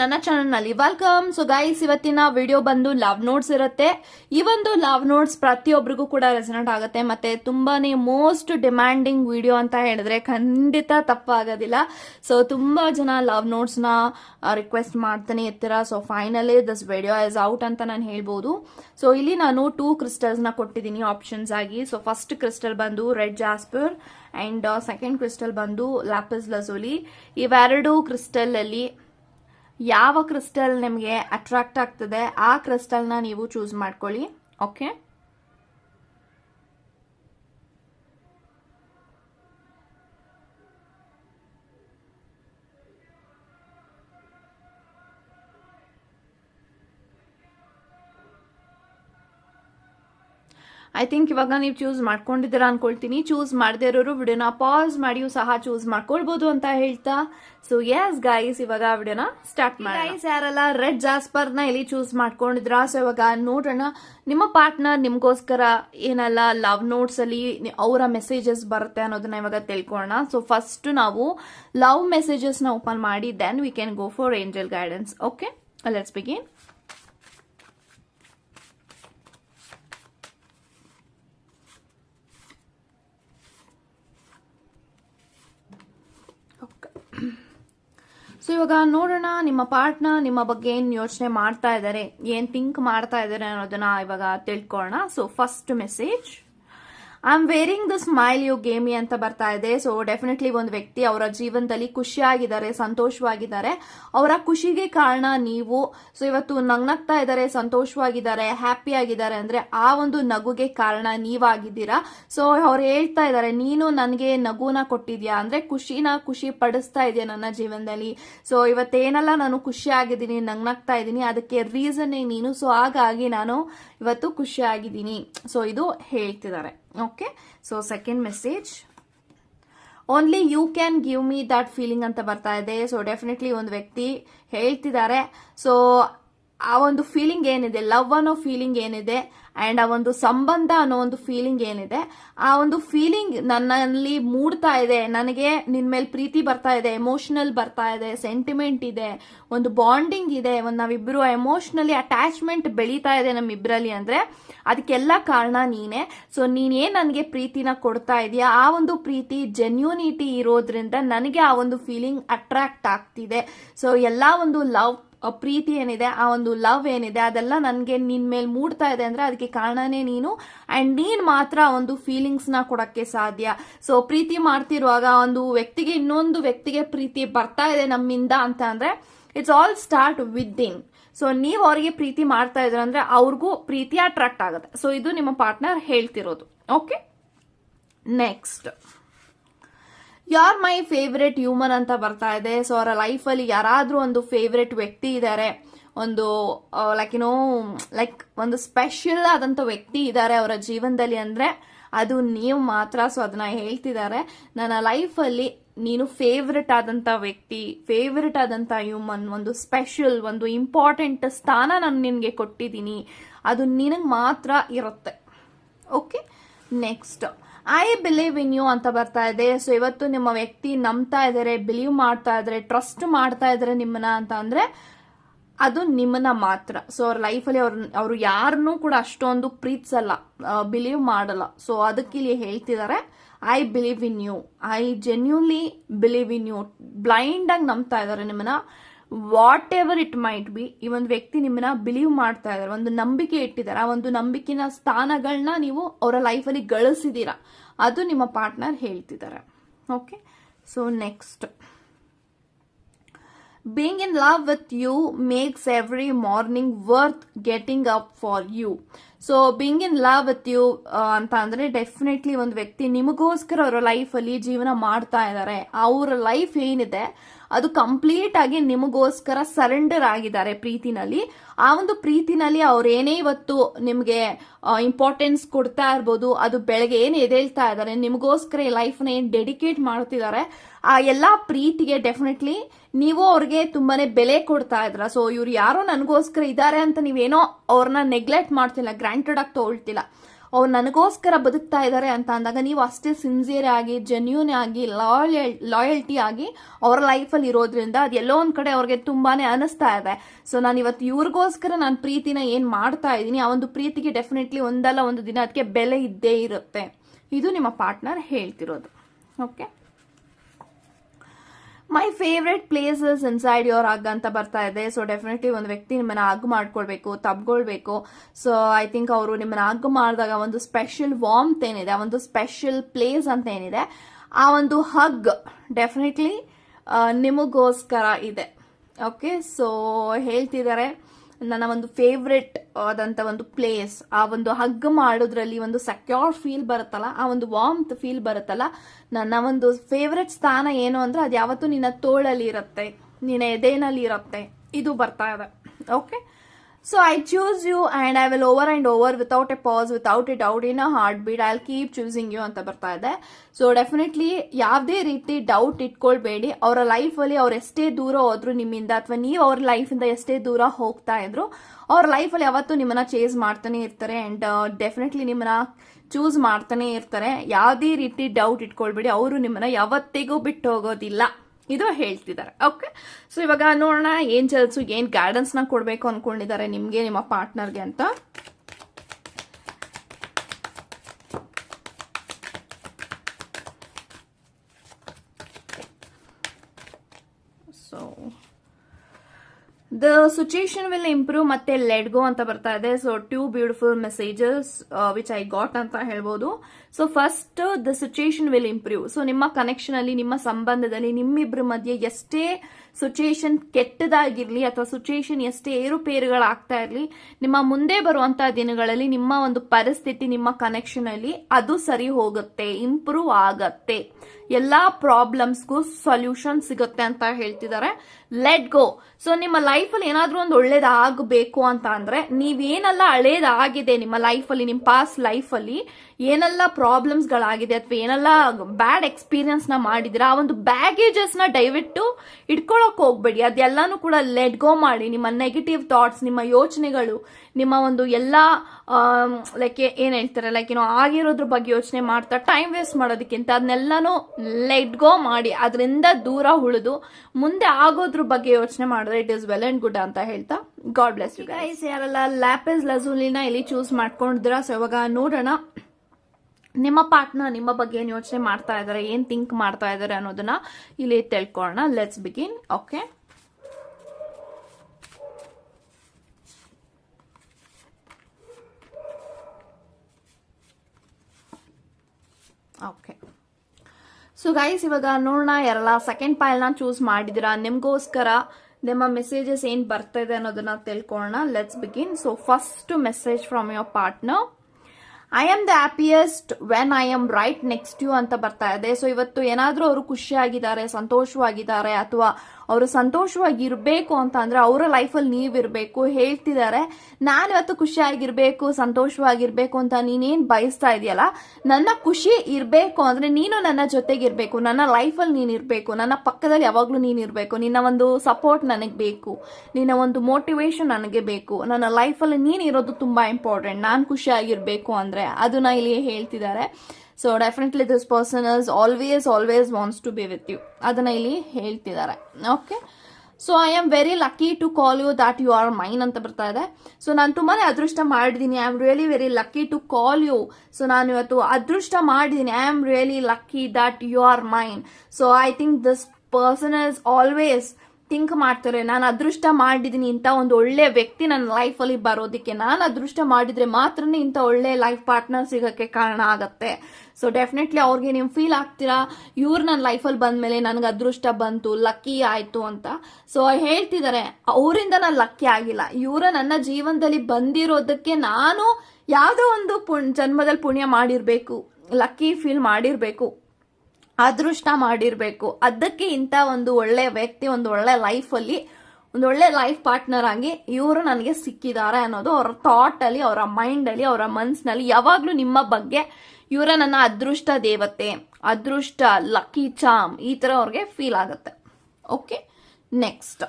ನನ್ನ ಚಾನಲ್ನಲ್ಲಿ welcome. So guys ಇವತ್ತಿನ ವಿಡಿಯೋ ಬಂದು ಲವ್ ನೋಟ್ಸ್ ಇರುತ್ತೆ. ಈ ಒಂದು ಲವ್ ನೋಟ್ಸ್ ಪ್ರತಿಯೊಬ್ಬರಿಗೂ ಕೂಡ ರೆಸನೆಂಟ್ ಆಗುತ್ತೆ. ಮತ್ತೆ ತುಂಬಾನೇ ಮೋಸ್ಟ್ ಡಿಮ್ಯಾಂಡಿಂಗ್ ವಿಡಿಯೋ ಅಂತ ಹೇಳಿದ್ರೆ ಖಂಡಿತ ತಪ್ಪಾಗೋದಿಲ್ಲ. ಸೊ ತುಂಬಾ ಜನ ಲವ್ ನೋಟ್ಸ್ನ ರಿಕ್ವೆಸ್ಟ್ ಮಾಡ್ತಾನೆ ಇರ್ತೀರಾ? So finally this video is out ಅಂತ ನಾನು ಹೇಳ್ಬೋದು. ಸೊ ಇಲ್ಲಿ ನಾನು ಟೂ ಕ್ರಿಸ್ಟಲ್ಸ್ನ ಕೊಟ್ಟಿದ್ದೀನಿ ಆಪ್ಷನ್ಸ್ ಆಗಿ. ಸೊ ಫಸ್ಟ್ ಕ್ರಿಸ್ಟಲ್ ಬಂದು red jasper and second crystal ಬಂದು ಲ್ಯಾಪಿಸ್ ಲಸೋಲಿ ಇವೆರಡು ಕ್ರಿಸ್ಟಲ್ ಅಲ್ಲಿ ಯಾವ ಕ್ರಿಸ್ಟಲ್ ನಿಮಗೆ ಅಟ್ರಾಕ್ಟ್ ಆಗ್ತದೆ ಆ ಕ್ರಿಸ್ಟಲ್ನ ನೀವು ಚೂಸ್ ಮಾಡ್ಕೊಳ್ಳಿ ಓಕೆ ಐ ಥಿಂಕ್ ಇವಾಗ ನೀವು ಚೂಸ್ ಮಾಡ್ಕೊಂಡಿದ್ದೀರಾ ಅನ್ಕೊಳ್ತೀನಿ. ಚೂಸ್ ಮಾಡದೇ ಇರೋರು ವಿಡಿಯೋನ ಪಾಸ್ ಮಾಡಿಯೂ ಸಹ ಚೂಸ್ ಮಾಡ್ಕೊಳ್ಬೋದು ಅಂತ ಹೇಳ್ತಾ. ಸೊ ಎಸ್ ಗೈಸ್ ಇವಾಗ ವಿಡಿಯೋನ ಸ್ಟಾರ್ಟ್ ಮಾಡಿ ಗೈಸ್ ಯಾರೆಲ್ಲ ರೆಡ್ ಜಾಸ್ಪರ್ನ ಇಲ್ಲಿ ಚೂಸ್ ಮಾಡ್ಕೊಂಡಿದ್ರಾ ಸೊ ಇವಾಗ ನೋಡೋಣ. ನಿಮ್ಮ ಪಾರ್ಟ್ನರ್ ನಿಮ್ಗೋಸ್ಕರ ಏನೆಲ್ಲ ಲವ್ ನೋಟ್ಸ್ ಅಲ್ಲಿ ಅವರ ಮೆಸೇಜಸ್ ಬರುತ್ತೆ ಅನ್ನೋದನ್ನ ಇವಾಗ ತಿಳ್ಕೊಳ್ಳೋಣ. ಸೊ ಫಸ್ಟ್ ನಾವು ಲವ್ ಮೆಸೇಜಸ್ನ ನ ಓಪನ್ ಮಾಡಿ then we can go for angel guidance okay let's begin ಇವಾಗ ನೋಡೋಣ, ನಿಮ್ಮ ಪಾರ್ಟ್ನರ್ ನಿಮ್ಮ ಬಗ್ಗೆ ಏನ್ ಯೋಚನೆ ಮಾಡ್ತಾ ಇದ್ದಾರೆ ಏನ್ ಥಿಂಕ್ ಮಾಡ್ತಾ ಇದ್ದಾರೆ ಅನ್ನೋದನ್ನ ಇವಾಗ ತಿಳ್ಕೊಳ್ಳೋಣ. So first message I am wearing the smile you gave me ಅಂತ ಬರ್ತಾ ಇದೆ. ಸೊ ಡೆಫಿನೆಟ್ಲಿ ಒಂದು ವ್ಯಕ್ತಿ ಅವರ ಜೀವನದಲ್ಲಿ ಖುಷಿಯಾಗಿದ್ದಾರೆ, ಸಂತೋಷವಾಗಿದ್ದಾರೆ. ಅವರ ಖುಷಿಗೆ ಕಾರಣ ನೀವು. ಸೊ ಇವತ್ತು ನಗ್ನಗ್ತಾ ಇದ್ದಾರೆ, ಸಂತೋಷವಾಗಿದ್ದಾರೆ ಹ್ಯಾಪಿ ಆಗಿದ್ದಾರೆ ಅಂದ್ರೆ ಆ ಒಂದು ನಗುಗೆ ಕಾರಣ ನೀವಾಗಿದ್ದೀರಾ? ಸೊ ಅವ್ರು ಹೇಳ್ತಾ ಇದ್ದಾರೆ, ನೀನು ನನಗೆ ನಗುನ ಕೊಟ್ಟಿದ್ಯಾ ಅಂದ್ರೆ ಖುಷಿನ ಖುಷಿ ಪಡಿಸ್ತಾ ಇದೆಯಾ ನನ್ನ ಜೀವನದಲ್ಲಿ. ಸೊ ಇವತ್ತೇನೆಲ್ಲ, ನಾನು ಖುಷಿ ಆಗಿದ್ದೀನಿ ನಗ್ನಗ್ತಾ ಇದ್ದೀನಿ, ಅದಕ್ಕೆ ರೀಸನ್ ನೀನು. ಸೊ ಹಾಗಾಗಿ ನಾನು ಇವತ್ತು ಖುಷಿಯಾಗಿದ್ದೀನಿ. ಸೊ ಇದು ಹೇಳ್ತಿದ್ದಾರೆ. Okay so second message only you can give me that feeling ಅಂತ ಬರ್ತಾ ಇದೆ. ಸೊ ಡೆಫಿನೆಟ್ಲಿ ಒಂದು ವ್ಯಕ್ತಿ ಹೇಳ್ತಿದ್ದಾರೆ. ಸೊ ಆ ಒಂದು ಫೀಲಿಂಗ್ ಏನಿದೆ ಲವ್ ಅನ್ನೋ ಫೀಲಿಂಗ್ ಏನಿದೆ ಅಂಡ್ ಆ ಒಂದು ಸಂಬಂಧ ಅನ್ನೋ ಒಂದು ಫೀಲಿಂಗ್ ಏನಿದೆ, ಆ ಒಂದು ಫೀಲಿಂಗ್ ನನ್ನಲ್ಲಿ ಮೂಡ್ತಾ ಇದೆ, ನನಗೆ ನಿನ್ ಮೇಲೆ ಪ್ರೀತಿ ಬರ್ತಾ ಇದೆ ಎಮೋಷನಲ್ ಬರ್ತಾ ಇದೆ ಸೆಂಟಿಮೆಂಟ್ ಇದೆ, ಒಂದು ಬಾಂಡಿಂಗ್ ಇದೆ, ಒಂದು ನಾವಿಬ್ರು ಎಮೋಷನಲಿ ಅಟ್ಯಾಚ್ಮೆಂಟ್ ಬೆಳೀತಾ ಇದೆ ನಮ್ಮಿಬ್ರಲ್ಲಿ ಅಂದ್ರೆ ಅದಕ್ಕೆಲ್ಲ ಕಾರಣ ನೀನೆ. ಸೊ ನೀನೇನ್ ನನಗೆ ಪ್ರೀತಿನ ಕೊಡ್ತಾ ಇದೀಯಾ, ಆ ಒಂದು ಪ್ರೀತಿ ಜೆನ್ಯೂನಿಟಿ ಇರೋದ್ರಿಂದ ನನಗೆ ಆ ಒಂದು ಫೀಲಿಂಗ್ ಅಟ್ರಾಕ್ಟ್ ಆಗ್ತಿದೆ. ಸೊ ಎಲ್ಲಾ ಒಂದು ಲವ್ ಪ್ರೀತಿ ಏನಿದೆ, ಆ ಒಂದು ಲವ್ ಏನಿದೆ, ಅದೆಲ್ಲ ನನಗೆ ನಿನ್ ಮೇಲೆ ಮೂಡ್ತಾ ಇದೆ ಅಂದ್ರೆ ಅದಕ್ಕೆ ಕಾರಣನೇ ನೀನು. ಅಂಡ್ ನೀನ್ ಮಾತ್ರ ಒಂದು ಫೀಲಿಂಗ್ಸ್ನ ಕೊಡಕ್ಕೆ ಸಾಧ್ಯ. ಸೊ ಪ್ರೀತಿ ಮಾಡ್ತಿರುವಾಗ ಒಂದು ವ್ಯಕ್ತಿಗೆ ಇನ್ನೊಂದು ವ್ಯಕ್ತಿಗೆ ಪ್ರೀತಿ ಬರ್ತಾ ಇದೆ ನಮ್ಮಿಂದ ಅಂತ ಅಂದ್ರೆ it's all start with in so ನೀವು ಅವರಿಗೆ ಪ್ರೀತಿ ಮಾಡ್ತಾ ಇದ್ರ ಅಂದ್ರೆ ಅವ್ರಿಗೂ ಪ್ರೀತಿ ಅಟ್ರಾಕ್ಟ್ ಆಗುತ್ತೆ. ಸೊ ಇದು ನಿಮ್ಮ ಪಾರ್ಟ್ನರ್ ಹೇಳ್ತಿರೋದು. ಓಕೆ ನೆಕ್ಸ್ಟ್ ಯಾರ್ ಮೈ ಫೇವ್ರೆಟ್ ಹ್ಯೂಮನ್ ಅಂತ ಬರ್ತಾ ಇದೆ. ಸೊ ಅವರ ಲೈಫಲ್ಲಿ ಯಾರಾದ್ರೂ ಒಂದು ಫೇವ್ರೆಟ್ ವ್ಯಕ್ತಿ ಇದ್ದಾರೆ ಒಂದು ಲೈಕ್ ಏನೋ ಲೈಕ್ ಒಂದು ಸ್ಪೆಷಲ್ ಆದಂತ ವ್ಯಕ್ತಿ ಇದ್ದಾರೆ ಅವರ ಜೀವನದಲ್ಲಿ ಅಂದ್ರೆ, ಅದು ನೀವು ಮಾತ್ರ. ಸೊ ಅದನ್ನ ಹೇಳ್ತಿದ್ದಾರೆ. ನನ್ನ ಲೈಫಲ್ಲಿ ನೀನು ಫೇವ್ರೆಟ್ ಆದಂತ ವ್ಯಕ್ತಿ ಫೇವ್ರೆಟ್ ಆದಂತ ಹ್ಯೂಮನ್ ಒಂದು ಸ್ಪೆಷಲ್ ಒಂದು ಇಂಪಾರ್ಟೆಂಟ್ ಸ್ಥಾನ ನಾನು ನಿನಗೆ ಕೊಟ್ಟಿದ್ದೀನಿ. ಅದು ನಿನಗೆ ಮಾತ್ರ ಇರುತ್ತೆ. Okay next I believe in you ಅಂತ ಬರ್ತಾ ಇದೆ. ಸೊ ಇವತ್ತು ನಿಮ್ಮ ವ್ಯಕ್ತಿ ನಂಬ್ತಾ ಇದ್ದಾರೆ ಬಿಲೀವ್ ಮಾಡ್ತಾ ಇದ್ದಾರೆ ಟ್ರಸ್ಟ್ ಮಾಡ್ತಾ ಇದ್ದಾರೆ ನಿಮ್ಮನ್ನ ಅಂತ ಅಂದ್ರೆ ಅದು ನಿಮ್ಮನ್ನ ಮಾತ್ರ. ಸೊ ಅವ್ರ ಲೈಫಲ್ಲಿ ಅವ್ರ ಅವರು ಯಾರನ್ನೂ ಕೂಡ ಅಷ್ಟೊಂದು ಪ್ರೀತಿಸಲ್ಲ ಬಿಲೀವ್ ಮಾಡಲ್ಲ. ಸೊ ಅದಕ್ಕೆ ಇಲ್ಲಿ ಹೇಳ್ತಿದ್ದಾರೆ I believe in you I genuinely believe in you blind ಆಗಿ ನಂಬ್ತಾ ಇದ್ದಾರೆ ನಿಮ್ಮನ್ನ. Whatever it might be ಈ ಒಂದು ವ್ಯಕ್ತಿ ನಿಮ್ಮನ್ನ ಬಿಲೀವ್ ಮಾಡ್ತಾ ಇದ್ದಾರೆ, ಒಂದು ನಂಬಿಕೆ ಇಟ್ಟಿದ್ದಾರೆ, ಆ ಒಂದು ನಂಬಿಕೆನ ಸ್ಥಾನಗಳನ್ನ ನೀವು ಅವರ ಲೈಫಲ್ಲಿ ಗಳಿಸಿದ್ದೀರಾ, ಅದು ನಿಮ್ಮ ಪಾರ್ಟ್ನರ್ ಹೇಳ್ತಿದ್ದಾರೆ. Okay so next being in love with you makes every morning worth getting up for you so being in love with you ಅಂತ ಅಂದ್ರೆ ಡೆಫಿನೆಟ್ಲಿ ಒಂದು ವ್ಯಕ್ತಿ ನಿಮಗೋಸ್ಕರ ಅವರ ಲೈಫಲ್ಲಿ ಜೀವನ ಮಾಡ್ತಾ ಇದ್ದಾರೆ. ಅವರ ಲೈಫ್ ಏನಿದೆ ಅದು ಕಂಪ್ಲೀಟ್ ಆಗಿ ನಿಮಗೋಸ್ಕರ ಸರೆಂಡರ್ ಆಗಿದ್ದಾರೆ ಪ್ರೀತಿನಲ್ಲಿ. ಆ ಒಂದು ಪ್ರೀತಿನಲ್ಲಿ ಅವ್ರು ಏನೇ ಇವತ್ತು ನಿಮಗೆ ಇಂಪಾರ್ಟೆನ್ಸ್ ಕೊಡ್ತಾ ಇರ್ಬೋದು, ಅದು ಬೆಳಗ್ಗೆ ಏನು ಎದೇಳ್ತಾ ಇದ್ದಾರೆ, ನಿಮಗೋಸ್ಕರ ಈ ಲೈಫ್ನ ಏನು ಡೆಡಿಕೇಟ್ ಮಾಡ್ತಿದ್ದಾರೆ ಆ ಎಲ್ಲಾ ಪ್ರೀತಿಗೆ ಡೆಫಿನೆಟ್ಲಿ ನೀವು ಅವ್ರಿಗೆ ತುಂಬಾನೇ ಬೆಲೆ ಕೊಡ್ತಾ ಇದ್ರ. ಸೊ ಇವ್ರು ಯಾರೋ ನನಗೋಸ್ಕರ ಇದ್ದಾರೆ ಅಂತ ನೀವೇನೋ ಅವ್ರನ್ನ ನೆಗ್ಲೆಕ್ಟ್ ಮಾಡ್ತಿಲ್ಲ ಗ್ರಾಂಟೆಡ್ ಆಗಿ ತಗೊಳ್ತಿಲ್ಲ ಅವ್ರು ನನಗೋಸ್ಕರ ಬದುಕ್ತಾ ಇದ್ದಾರೆ ಅಂತ ಅಂದಾಗ ನೀವು ಅಷ್ಟೇ ಸಿನ್ಸಿಯರ್ ಆಗಿ ಜೆನ್ಯೂನ್ ಆಗಿ ಲಾಯಲ್ ಲಾಯಲ್ಟಿ ಆಗಿ ಅವ್ರ ಲೈಫಲ್ಲಿ ಇರೋದ್ರಿಂದ ಅದು ಎಲ್ಲೋ ಒಂದ್ ಕಡೆ ಅವ್ರಿಗೆ ತುಂಬಾನೇ ಅನಿಸ್ತಾ ಇದೆ. ಸೊ ನಾನು ಇವತ್ತು ಇವ್ರಿಗೋಸ್ಕರ ನಾನು ಪ್ರೀತಿನ ಏನು ಮಾಡ್ತಾ ಇದ್ದೀನಿ, ಆ ಒಂದು ಪ್ರೀತಿಗೆ ಡೆಫಿನೆಟ್ಲಿ ಒಂದಲ್ಲ ಒಂದು ದಿನ ಅದಕ್ಕೆ ಬೆಲೆ ಇದ್ದೇ ಇರುತ್ತೆ. ಇದು ನಿಮ್ಮ ಪಾರ್ಟ್ನರ್ ಹೇಳ್ತಿರೋದು. Okay my favourite places inside your hug ಅಂತ ಬರ್ತಾ ಇದೆ. ಸೊ ಡೆಫಿನೆಟ್ಲಿ ಒಂದು ವ್ಯಕ್ತಿ ನಿಮ್ಮನ್ನ ಹಗ್ ಮಾಡ್ಕೊಳ್ಬೇಕು, ತಬ್ಕೊಳ್ಬೇಕು. ಸೊ ಐ ಥಿಂಕ್ ಅವರು ನಿಮ್ಮನ್ನ ಹಗ್ ಮಾಡಿದಾಗ ಒಂದು ಸ್ಪೆಷಲ್ ವಾರ್ಮ್ತ್ ಏನಿದೆ, ಒಂದು ಸ್ಪೆಷಲ್ ಪ್ಲೇಸ್ ಅಂತ ಏನಿದೆ, ಆ ಒಂದು ಹಗ್ ಡೆಫಿನೆಟ್ಲಿ ನಿಮಗೋಸ್ಕರ ಇದೆ. ಓಕೆ ಸೊ ಹೇಳ್ತಿದ್ದಾರೆ. ನನ್ನ ಒಂದು ಫೇವ್ರೆಟ್ ಆದಂತ ಒಂದು ಪ್ಲೇಸ್ ಆ ಒಂದು ಹಗ್ ಮಾಡೋದ್ರಲ್ಲಿ ಒಂದು ಸೆಕ್ಯೂರ್ ಫೀಲ್ ಬರುತ್ತಲ್ಲ, ಆ ಒಂದು ವಾರ್ಮ್ತ್ ಫೀಲ್ ಬರುತ್ತಲ್ಲ, ನನ್ನ ಒಂದು ಫೇವ್ರೆಟ್ ಸ್ಥಾನ ಏನು ಅಂದ್ರೆ ಅದು ಯಾವತ್ತೂ ನಿನ್ನ ತೋಳಲ್ಲಿ ಇರುತ್ತೆ, ನಿನ್ನ ಎದೆನಲ್ಲಿ ಇರುತ್ತೆ, ಇದು ಬರ್ತಾ ಇದೆ. Okay so I choose you and I will over and over without a pause without a doubt in a heartbeat, I'll I keep you ಅಂತ ಬರ್ತಾ ಇದೆ. ಸೊ ಡೆಫಿನೆಟ್ಲಿ ಯಾವುದೇ ರೀತಿ ಡೌಟ್ ಇಟ್ಕೊಳ್ಬೇಡಿ. ಅವರ ಲೈಫಲ್ಲಿ ಅವ್ರು ಎಷ್ಟೇ ದೂರ ಹೋದ್ರು ನಿಮ್ಮಿಂದ ಅಥವಾ ನೀವು ಅವ್ರ ಲೈಫಿಂದ ಎಷ್ಟೇ ದೂರ ಹೋಗ್ತಾ ಇದ್ರು ಅವ್ರ ಲೈಫಲ್ಲಿ ಯಾವತ್ತೂ ನಿಮ್ಮನ್ನ ಚೇಸ್ ಮಾಡ್ತಾನೆ ಇರ್ತಾರೆ ಅಂಡ್ ಡೆಫಿನೆಟ್ಲಿ ನಿಮ್ಮನ್ನ ಚೂಸ್ ಮಾಡ್ತಾನೆ ಇರ್ತಾರೆ. ಯಾವುದೇ ರೀತಿ ಡೌಟ್ ಇಟ್ಕೊಳ್ಬೇಡಿ. ಅವರು ನಿಮ್ಮನ್ನ ಯಾವತ್ತಿಗೂ ಬಿಟ್ಟು ಹೋಗೋದಿಲ್ಲ. ಇದು ಹೇಳ್ತಿದ್ದಾರೆ. ಓಕೆ ಸೊ ಇವಾಗ ನೋಡೋಣ ಏಂಜಲ್ಸು ಏನ್ನ ಕೊಡ್ಬೇಕು ಅನ್ಕೊಂಡಿದ್ದಾರೆ ನಿಮ್ಗೆ, ನಿಮ್ಮ ಪಾರ್ಟ್ನರ್ಗೆ ಅಂತ so the situation will improve ಮತ್ತೆ ಲೆಟ್ ಗೋ ಅಂತ ಬರ್ತಾ ಇದೆ. So two beautiful messages which I got ಅಂತ ಹೇಳ್ಬೋದು. So first the situation will improve so ನಿಮ್ಮ ಕನೆಕ್ಷನ್ ಅಲ್ಲಿ, ನಿಮ್ಮ ಸಂಬಂಧದಲ್ಲಿ ನಿಮ್ಮಿಬ್ಬರ ಮಧ್ಯೆ ಎಷ್ಟೇ ಸಿಚುಯೇಷನ್ ಕೆಟ್ಟದಾಗಿರ್ಲಿ ಅಥವಾ ಸಿಚುಯೇಷನ್ ಎಷ್ಟೇ ಏರುಪೇರುಗಳಾಗ್ತಾ ಇರಲಿ, ನಿಮ್ಮ ಮುಂದೆ ಬರುವಂತಹ ದಿನಗಳಲ್ಲಿ, ನಿಮ್ಮ ಒಂದು ಪರಿಸ್ಥಿತಿ, ನಿಮ್ಮ ಕನೆಕ್ಷನ್ ಅಲ್ಲಿ ಅದು ಸರಿ ಹೋಗುತ್ತೆ ಇಂಪ್ರೂವ್ ಆಗತ್ತೆ. ಎಲ್ಲಾ ಪ್ರಾಬ್ಲಮ್ಸ್ಗೂ ಸೊಲ್ಯೂಷನ್ ಸಿಗುತ್ತೆ ಅಂತ ಹೇಳ್ತಿದ್ದಾರೆ. ಲೆಟ್ ಗೋ ಸೊ ನಿಮ್ಮ ಲೈಫಲ್ಲಿ ಏನಾದರೂ ಒಂದು ಒಳ್ಳೇದಾಗಬೇಕು ಅಂತ ಅಂದರೆ ನೀವೇನೆಲ್ಲ ಹಳೇದಾಗಿದೆ ನಿಮ್ಮ ಲೈಫಲ್ಲಿ ನಿಮ್ಮ ಪಾಸ್ಟ್ ಲೈಫಲ್ಲಿ ಏನೆಲ್ಲ ಪ್ರಾಬ್ಲಮ್ಸ್ ಗಳಾಗಿದೆ ಅಥವಾ ಏನೆಲ್ಲ ಬ್ಯಾಡ್ ಎಕ್ಸ್ಪೀರಿಯನ್ಸ್ನ ಮಾಡಿದಿರಾ ಆ ಒಂದು ಬ್ಯಾಗೇಜಸ್ನ ದಯವಿಟ್ಟು ಇಟ್ಕೊಳಕ್ ಹೋಗ್ಬೇಡಿ. ಅದೆಲ್ಲಾನು ಕೂಡ ಲೆಟ್ ಗೋ ಮಾಡಿ. ನಿಮ್ಮ ನೆಗೆಟಿವ್ ಥಾಟ್ಸ್ ನಿಮ್ಮ ಯೋಚನೆಗಳು, ನಿಮ್ಮ ಒಂದು ಎಲ್ಲಾ ಲೈಕ್ ಏನ್ ಹೇಳ್ತಾರೆ ಲೈಕ್ ಏನೋ ಆಗಿರೋದ್ರ ಬಗ್ಗೆ ಯೋಚನೆ ಮಾಡ್ತಾ ಟೈಮ್ ವೇಸ್ಟ್ ಮಾಡೋದಕ್ಕಿಂತ ಅದನ್ನೆಲ್ಲಾನು ಲೆಟ್ ಗೋ ಮಾಡಿ. ಅದರಿಂದ ದೂರ ಉಳಿದು ಮುಂದೆ ಆಗೋದ್ರ ಬಗ್ಗೆ ಯೋಚನೆ ಮಾಡಿದ್ರೆ it is well and good ಅಂತ ಹೇಳ್ತಾ ಗಾಡ್ ಬ್ಲೆಸ್ ಯು ಗೈಸ್ ಯಾರೆಲ್ಲ ಲ್ಯಾಪಿಸ್ ಲಜೂಲಿನ ಇಲ್ಲಿ ಚೂಸ್ ಮಾಡ್ಕೊಂಡಿದ್ರ ಸೊ ಇವಾಗ ನೋಡೋಣ. ನಿಮ್ಮ ಪಾರ್ಟ್ನರ್ ನಿಮ್ಮ ಬಗ್ಗೆ ಏನು ಯೋಚನೆ ಮಾಡ್ತಾ ಇದ್ದಾರೆ ಏನ್ ಥಿಂಕ್ ಮಾಡ್ತಾ ಇದ್ದಾರೆ ಅನ್ನೋದನ್ನ ಇಲ್ಲಿ ತಿಳ್ಕೊಳ್ಳೋಣ let's begin okay okay so guys ಇವಾಗ ನೋಡೋಣ ಎಲ್ಲ ಸೆಕೆಂಡ್ ಪೈಲ್ನ ಚೂಸ್ ಮಾಡಿದಿರಾ ನಿಮಗೋಸ್ಕರ ನಿಮ್ಮ ಮೆಸೇಜಸ್ ಏನು ಬರ್ತಾ ಇದೆ ಅನ್ನೋದನ್ನ ತಿಳ್ಕೊಳ್ಳೋಣ let's begin so first message from your partner I am the happiest when I am right next you ಅಂತ ಬರ್ತಾ ಇದೆ. ಸೊ ಇವತ್ತು ಏನಾದರೂ ಅವರು ಖುಷಿಯಾಗಿದ್ದಾರೆ, ಸಂತೋಷವಾಗಿದ್ದಾರೆ ಅಥವಾ ಅವರು ಸಂತೋಷವಾಗಿ ಇರಬೇಕು ಅಂತ ಅಂದ್ರೆ ಅವರ ಲೈಫಲ್ಲಿ ನೀವಿರಬೇಕು, ಹೇಳ್ತಿದ್ದಾರೆ. ನಾನು ಇವತ್ತು ಖುಷಿಯಾಗಿರ್ಬೇಕು, ಸಂತೋಷವಾಗಿರ್ಬೇಕು ಅಂತ ನೀನೇನ್ ಬಯಸ್ತಾ ಇದೆಯಲ್ಲ, ನನ್ನ ಖುಷಿ ಇರಬೇಕು ಅಂದ್ರೆ ನೀನು ನನ್ನ ಜೊತೆಗಿರ್ಬೇಕು. ನನ್ನ ಲೈಫಲ್ಲಿ ನೀನು ಇರಬೇಕು ನನ್ನ ಪಕ್ಕದಲ್ಲಿ ಯಾವಾಗಲೂ ನೀನು ಇರಬೇಕು ನಿನ್ನ ಒಂದು ಸಪೋರ್ಟ್ ನನಗೆ ಬೇಕು. ನಿನ್ನ ಒಂದು ಮೋಟಿವೇಶನ್ ನನಗೆ ಬೇಕು. ನನ್ನ ಲೈಫಲ್ಲಿ ನೀನು ಇರೋದು ತುಂಬಾ ಇಂಪಾರ್ಟೆಂಟ್ ನಾನು ಖುಷಿಯಾಗಿರ್ಬೇಕು ಅಂದ್ರೆ ಅದನ್ನ ಇಲ್ಲಿ ಹೇಳ್ತಿದ್ದಾರೆ. So definitely this person is always always wants to be with you ಅದನ್ನು ಇಲ್ಲಿ ಹೇಳ್ತಿದ್ದಾರೆ. Okay so I am very lucky to call you that you are mine ಅಂತ ಬರ್ತಾ ಇದೆ. ಸೊ ನಾನು ತುಂಬಾನೇ ಅದೃಷ್ಟ ಮಾಡಿದ್ದೀನಿ. I am really very lucky to call you so ನಾನು ಇವತ್ತು ಅದೃಷ್ಟ ಮಾಡಿದ್ದೀನಿ. I am really lucky that you are mine so I think this person is always think ಮಾಡ್ತಾರೆ, ನಾನು ಅದೃಷ್ಟ ಮಾಡಿದ್ದೀನಿ ಇಂಥ ಒಂದು ಒಳ್ಳೆ ವ್ಯಕ್ತಿ ನನ್ನ ಲೈಫಲ್ಲಿ ಬರೋದಕ್ಕೆ. ನಾನು ಅದೃಷ್ಟ ಮಾಡಿದರೆ ಮಾತ್ರನೇ ಇಂಥ ಒಳ್ಳೆ ಲೈಫ್ ಪಾರ್ಟ್ನರ್ ಸಿಗೋಕ್ಕೆ ಕಾರಣ ಆಗುತ್ತೆ. ಸೊ ಡೆಫಿನೆಟ್ಲಿ ಅವ್ರಿಗೆ ನೀವು ಫೀಲ್ ಆಗ್ತೀರಾ? ಇವ್ರು ನನ್ನ ಲೈಫಲ್ಲಿ ಬಂದಮೇಲೆ ನನಗೆ ಅದೃಷ್ಟ ಬಂತು ಲಕ್ಕಿ ಆಯಿತು ಅಂತ. ಸೊ ಹೇಳ್ತಿದ್ದಾರೆ ಅವರಿಂದ ನಾನು ಲಕ್ಕಿ ಆಗಿಲ್ಲ. ಇವರ ನನ್ನ ಜೀವನದಲ್ಲಿ ಬಂದಿರೋದಕ್ಕೆ ನಾನು ಯಾವುದೋ ಒಂದು ಪುಣ್, ಜನ್ಮದಲ್ಲಿ ಪುಣ್ಯ ಮಾಡಿರಬೇಕು ಲಕ್ಕಿ ಫೀಲ್ ಮಾಡಿರ್ಬೇಕು. ಅದೃಷ್ಟ ಮಾಡಿರ್ಬೇಕು. ಅದಕ್ಕೆ ಇಂಥ ಒಂದು ಒಳ್ಳೆ ವ್ಯಕ್ತಿ, ಒಂದು ಒಳ್ಳೆ ಲೈಫಲ್ಲಿ ಒಂದು ಒಳ್ಳೆ ಲೈಫ್ ಪಾರ್ಟ್ನರ್ ಆಗಿ ಇವರು ನನಗೆ ಸಿಕ್ಕಿದ್ದಾರೆ ಅನ್ನೋದು ಅವರ ಥಾಟ್ ಅಲ್ಲಿ, ಅವರ ಮೈಂಡ್ ಅಲ್ಲಿ, ಅವರ ಮನ್ಸಿನಲ್ಲಿ ಯಾವಾಗ್ಲೂ ನಿಮ್ಮ ಬಗ್ಗೆ ಇವರ ನನ್ನ ಅದೃಷ್ಟ ದೇವತೆ, ಅದೃಷ್ಟ ಲಕ್ಕಿ ಚಾಮ್ ಈ ತರ ಅವ್ರಿಗೆ ಫೀಲ್ ಆಗುತ್ತೆ. Okay next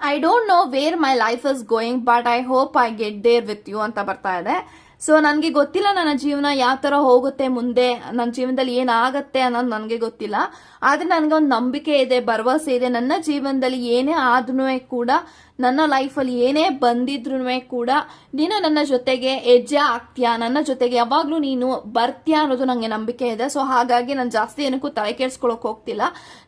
I don't know where my life is going but I hope I get there with you ಅಂತ ಬರ್ತಾ ಇದೆ. ಸೊ ನನಗೆ ಗೊತ್ತಿಲ್ಲ ನನ್ನ ಜೀವನ ಯಾವ ಥರ ಹೋಗುತ್ತೆ ಮುಂದೆ, ನನ್ನ ಜೀವನದಲ್ಲಿ ಏನಾಗತ್ತೆ ಅನ್ನೋದು ನನಗೆ ಗೊತ್ತಿಲ್ಲ. ಆದರೆ ನನಗೆ ಒಂದು ನಂಬಿಕೆ ಇದೆ, ಭರವಸೆ ಇದೆ. ನನ್ನ ಜೀವನದಲ್ಲಿ ಏನೇ ಆದ್ರೂ ಕೂಡ ನನ್ನ ಲೈಫಲ್ಲಿ ಏನೇ ಬಂದಿದ್ರು ಕೂಡ ನೀನು ನನ್ನ ಜೊತೆಗೆ ಹೆಜ್ಜೆ ಆಗ್ತೀಯಾ ನನ್ನ ಜೊತೆಗೆ ಯಾವಾಗಲೂ ನೀನು ಬರ್ತೀಯಾ ಅನ್ನೋದು ನನಗೆ ನಂಬಿಕೆ ಇದೆ. ಸೊ ಹಾಗಾಗಿ ನಾನು ಜಾಸ್ತಿ ಏನಕ್ಕೂ ತಲೆ ಕೆಡ್ಸ್ಕೊಳಕ್ ಹೋಗ್ತಿಲ್ಲ.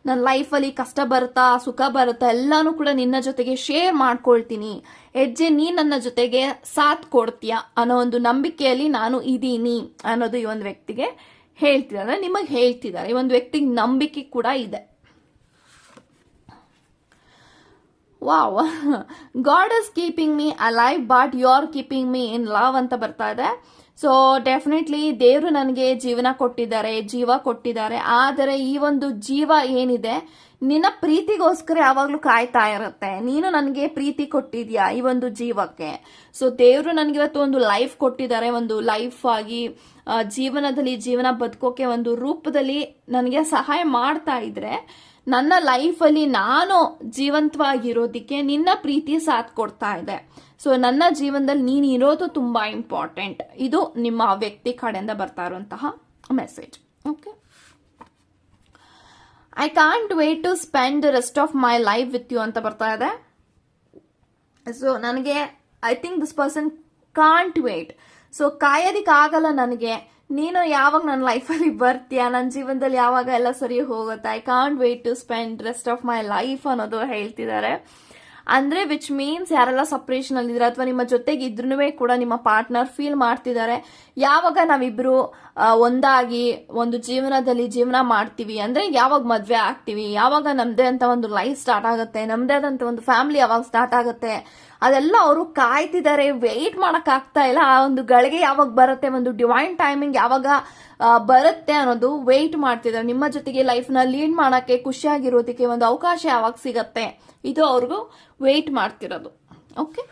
ನನ್ನ ಲೈಫಲ್ಲಿ ಕಷ್ಟ ಬರುತ್ತಾ, ಸುಖ ಬರುತ್ತಾ ಎಲ್ಲಾನು ಕೂಡ ನಿನ್ನ ಜೊತೆಗೆ ಶೇರ್ ಮಾಡ್ಕೊಳ್ತೀನಿ. ಹೆಜ್ಜೆ ನೀ ನನ್ನ ಜೊತೆಗೆ ಸಾಥ್ ಕೊಡ್ತೀಯ ಅನ್ನೋ ಒಂದು ನಂಬಿಕೆಯಲ್ಲಿ ನಾನು ಇದ್ದೀನಿ ಅನ್ನೋದು ಈ ಒಂದು ವ್ಯಕ್ತಿಗೆ ಹೇಳ್ತಿದ್ದಾರೆ. ನಿಮಗೆ ಹೇಳ್ತಿದ್ದಾರೆ. ಈ ಒಂದು ವ್ಯಕ್ತಿಗೆ ನಂಬಿಕೆ ಕೂಡ ಇದೆ. Wow. God is keeping me alive but you are keeping me in love ಅಂತ ಬರ್ತಾ ಇದೆ. ಸೊ ಡೆಫಿನೆಟ್ಲಿ ದೇವರು ನನಗೆ ಜೀವನ ಕೊಟ್ಟಿದ್ದಾರೆ, ಜೀವ ಕೊಟ್ಟಿದ್ದಾರೆ. ಆದರೆ ಈ ಒಂದು ಜೀವ ಏನಿದೆ, ನಿನ್ನ ಪ್ರೀತಿಗೋಸ್ಕರ ಯಾವಾಗಲೂ ಕಾಯ್ತಾ ಇರುತ್ತೆ. ನೀನು ನನಗೆ ಪ್ರೀತಿ ಕೊಟ್ಟಿದ್ಯಾ ಈ ಒಂದು ಜೀವಕ್ಕೆ? ಸೊ ದೇವರು ನನಗೆ ಇವತ್ತು ಒಂದು ಲೈಫ್ ಕೊಟ್ಟಿದ್ದಾರೆ, ಒಂದು ಲೈಫ್ ಆಗಿ ಜೀವನದಲ್ಲಿ, ಜೀವನ ಬದುಕೋಕೆ ಒಂದು ರೂಪದಲ್ಲಿ ನನಗೆ ಸಹಾಯ ಮಾಡ್ತಾ ಇದ್ರೆ ನನ್ನ ಲೈಫಲ್ಲಿ ನಾನು ಜೀವಂತವಾಗಿರೋದಕ್ಕೆ ನಿನ್ನ ಪ್ರೀತಿ ಸಾಥ್ ಕೊಡ್ತಾ ಇದೆ. ಸೊ ನನ್ನ ಜೀವನದಲ್ಲಿ ನೀನು ಇರೋದು ತುಂಬಾ ಇಂಪಾರ್ಟೆಂಟ್ ಇದು ನಿಮ್ಮ ವ್ಯಕ್ತಿ ಕಡೆಯಿಂದ ಬರ್ತಾ ಇರುವಂತಹ message okay I can't wait to spend rest of my life with you ಅಂತ ಬರ್ತಾ ಇದೆ. ಸೊ ನನಗೆ I think this person can't wait so ಕಾಯೋದಿಕ್ಕಾಗಲ್ಲ ನನಗೆ. ನೀನು ಯಾವಾಗ ನನ್ನ ಲೈಫಲ್ಲಿ ಬರ್ತೀಯಾ? ನನ್ನ ಜೀವನದಲ್ಲಿ ಯಾವಾಗ ಎಲ್ಲ ಸರಿ ಹೋಗುತ್ತೆ? I can't wait to spend rest of my life ಅನ್ನೋದು ಹೇಳ್ತಿದ್ದಾರೆ. ಅಂದ್ರೆ ವಿಚ್ ಮೀನ್ಸ್ ಯಾರೆಲ್ಲ ಸಪ್ರೇಷನ್ ಅಲ್ಲಿ ಅಥವಾ ನಿಮ್ಮ ಜೊತೆಗೆ ಇದ್ರೂ ಕೂಡ ನಿಮ್ಮ ಪಾರ್ಟ್ನರ್ ಫೀಲ್ ಮಾಡ್ತಿದ್ದಾರೆ. ಯಾವಾಗ ನಾವಿಬ್ರು ಒಂದಾಗಿ ಒಂದು ಜೀವನದಲ್ಲಿ ಜೀವನ ಮಾಡ್ತೀವಿ ಅಂದ್ರೆ, ಯಾವಾಗ ಮದ್ವೆ ಆಗ್ತೀವಿ? ಯಾವಾಗ ನಮ್ದೇ ಅಂತ ಒಂದು ಲೈಫ್ ಸ್ಟಾರ್ಟ್ ಆಗುತ್ತೆ? ನಮ್ದೇ ಆದಂತ ಒಂದು ಫ್ಯಾಮಿಲಿ ಯಾವಾಗ ಸ್ಟಾರ್ಟ್ ಆಗುತ್ತೆ? ಅದೆಲ್ಲ ಅವರು ಕಾಯ್ತಿದ್ದಾರೆ. ವೆಯ್ಟ್ ಮಾಡಕ್ ಆಗ್ತಾ ಇಲ್ಲ. ಆ ಒಂದು ಗಳಿಗೆ ಯಾವಾಗ ಬರುತ್ತೆ, ಒಂದು ಡಿವೈನ್ ಟೈಮಿಂಗ್ ಯಾವಾಗ ಬರುತ್ತೆ ಅನ್ನೋದು ವೆಯ್ಟ್ ಮಾಡ್ತಿದ್ದಾರೆ. ನಿಮ್ಮ ಜೊತೆಗೆ ಲೈಫ್ನ ಲೀಡ್ ಮಾಡಕ್ಕೆ ಖುಷಿಯಾಗಿರೋದಕ್ಕೆ ಒಂದು ಅವಕಾಶ ಯಾವಾಗ ಸಿಗತ್ತೆ, ಇದು ಅವ್ರಿಗೂ ವೆಯ್ಟ್ ಮಾಡ್ತಿರೋದು. Okay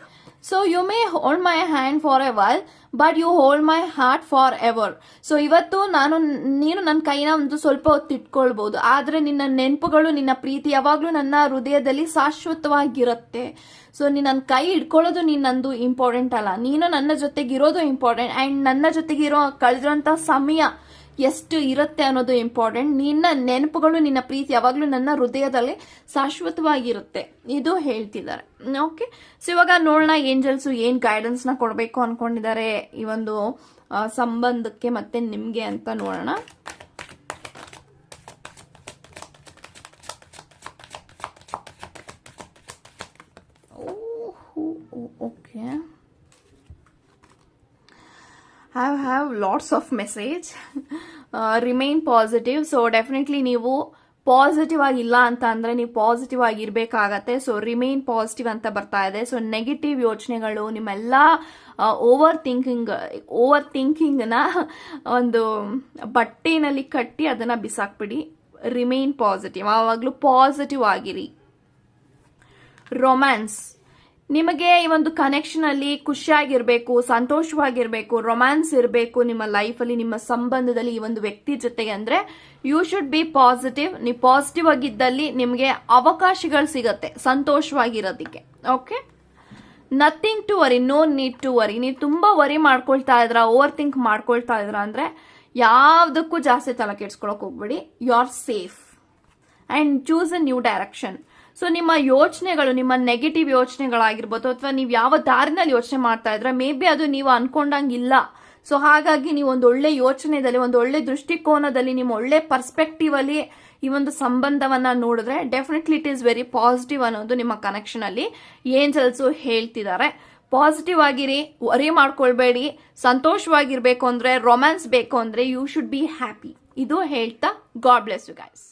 so you may hold my hand forever but you hold my heart forever so ಇವತ್ತು ನಾನು, ನೀನು ನನ್ನ ಕೈನ ಒಂದು ಸ್ವಲ್ಪ ಹೊತ್ತು ಇಟ್ಕೊಳ್ಬಹುದು ಆದ್ರೆ ನಿನ್ನ ನೆನಪುಗಳು, ನಿನ್ನ ಪ್ರೀತಿ ಯಾವಾಗ್ಲೂ ನನ್ನ ಹೃದಯದಲ್ಲಿ ಶಾಶ್ವತವಾಗಿರುತ್ತೆ. ಸೊ ನೀನ್ ನನ್ನ ಕೈ ಹಿಡ್ಕೊಳ್ಳೋದು ನಿನ್ನಂದು ಇಂಪಾರ್ಟೆಂಟ್ ಅಲ್ಲ. ನೀನು ನನ್ನ ಜೊತೆಗಿರೋದು ಇಂಪಾರ್ಟೆಂಟ್ ಅಂಡ್ ನನ್ನ ಜೊತೆಗಿರೋ ಇರೋ ಕಳೆದಿರೋಂಥ ಸಮಯ ಎಷ್ಟು ಇರುತ್ತೆ ಅನ್ನೋದು ಇಂಪಾರ್ಟೆಂಟ್ ನಿನ್ನ ನೆನಪುಗಳು, ನಿನ್ನ ಪ್ರೀತಿ ಯಾವಾಗಲೂ ನನ್ನ ಹೃದಯದಲ್ಲಿ ಶಾಶ್ವತವಾಗಿರುತ್ತೆ. ಇದು ಹೇಳ್ತಿದ್ದಾರೆ. ಓಕೆ ಸೊ ಇವಾಗ ನೋಡೋಣ ಏಂಜಲ್ಸು ಏನು ಗೈಡೆನ್ಸ್ನ ಕೊಡಬೇಕು ಅನ್ಕೊಂಡಿದ್ದಾರೆ ಈ ಒಂದು ಸಂಬಂಧಕ್ಕೆ ಮತ್ತೆ ನಿಮಗೆ ಅಂತ ನೋಡೋಣ okay have have lots of message remain positive so definitely ನೀವು ಪಾಸಿಟಿವ್ ಆಗಿಲ್ಲ ಅಂತ ಅಂದ್ರೆ ನೀವು ಪಾಸಿಟಿವ್ ಆಗಿರ್ಬೇಕಾಗತ್ತೆ ಸೊ ರಿಮೈನ್ ಪಾಸಿಟಿವ್ ಅಂತ ಬರ್ತಾ ಇದೆ. ಸೊ ನೆಗೆಟಿವ್ ಯೋಚನೆಗಳು, ನಿಮ್ಮೆಲ್ಲ ಓವರ್ ಥಿಂಕಿಂಗ್ ಓವರ್ ಥಿಂಕಿಂಗ್ನ ಒಂದು ಬಟ್ಟೆನಲ್ಲಿ ಕಟ್ಟಿ ಅದನ್ನ ಬಿಸಾಕ್ಬಿಡಿ. ರಿಮೈನ್ ಪಾಸಿಟಿವ್ ಆವಾಗಲೂ ಪಾಸಿಟಿವ್ ಆಗಿರಿ. ರೊಮ್ಯಾನ್ಸ್ ನಿಮಗೆ ಈ ಒಂದು ಕನೆಕ್ಷನ್ ಅಲ್ಲಿ ಖುಷಿಯಾಗಿರ್ಬೇಕು, ಸಂತೋಷವಾಗಿರ್ಬೇಕು ರೊಮ್ಯಾನ್ಸ್ ಇರಬೇಕು ನಿಮ್ಮ ಲೈಫ್ ಅಲ್ಲಿ, ನಿಮ್ಮ ಸಂಬಂಧದಲ್ಲಿ ಈ ಒಂದು ವ್ಯಕ್ತಿ ಜೊತೆಗೆ ಅಂದ್ರೆ ಯು ಶುಡ್ ಬಿ ಪಾಸಿಟಿವ್ ನೀವು ಪಾಸಿಟಿವ್ ಆಗಿದ್ದಲ್ಲಿ ನಿಮಗೆ ಅವಕಾಶಗಳು ಸಿಗತ್ತೆ, ಸಂತೋಷವಾಗಿರೋದಕ್ಕೆ. Okay nothing to worry no need to worry ನೀವು ತುಂಬಾ ವರಿ ಮಾಡ್ಕೊಳ್ತಾ ಇದ್ರ ಓವರ್ ಥಿಂಕ್ ಮಾಡ್ಕೊಳ್ತಾ ಇದ್ರ ಅಂದ್ರೆ, ಯಾವ್ದಕ್ಕೂ ಜಾಸ್ತಿ ತಲೆ ಕೆಡ್ಸ್ಕೊಳಕ್ ಹೋಗ್ಬೇಡಿ. You are safe and choose a new direction so ನಿಮ್ಮ ಯೋಚನೆಗಳು, ನಿಮ್ಮ ನೆಗೆಟಿವ್ ಯೋಚನೆಗಳಾಗಿರ್ಬೋದು ಅಥವಾ ನೀವು ಯಾವ ದಾರಿನಲ್ಲಿ ಯೋಚನೆ ಮಾಡ್ತಾ ಇದ್ರೆ ಮೇ ಬಿ ಅದು ನೀವು ಅನ್ಕೊಂಡಂಗಿಲ್ಲ. ಸೊ ಹಾಗಾಗಿ ನೀವು ಒಂದು ಒಳ್ಳೆ ಯೋಚನೆದಲ್ಲಿ, ಒಂದು ಒಳ್ಳೆ ದೃಷ್ಟಿಕೋನದಲ್ಲಿ, ನಿಮ್ಮ ಒಳ್ಳೆ ಪರ್ಸ್ಪೆಕ್ಟಿವ್ ಅಲ್ಲಿ ಈ ಒಂದು ಸಂಬಂಧವನ್ನ ನೋಡಿದ್ರೆ definitely it is very positive ಅನ್ನೋದು ನಿಮ್ಮ ಕನೆಕ್ಷನ್ ಅಲ್ಲಿ ಏಂಜಲ್ಸ್ ಹೇಳ್ತಿದ್ದಾರೆ. ಪಾಸಿಟಿವ್ ಆಗಿರಿ ವರಿ ಮಾಡ್ಕೊಳ್ಬೇಡಿ, ಸಂತೋಷವಾಗಿರ್ಬೇಕು ಅಂದ್ರೆ ರೊಮ್ಯಾನ್ಸ್ ಬೇಕು ಅಂದ್ರೆ ಯು ಶುಡ್ ಬಿ ಹ್ಯಾಪಿ ಇದು ಹೇಳ್ತಾ ಗಾಡ್ ಬ್ಲೆಸ್ ಯು ಗೈಸ್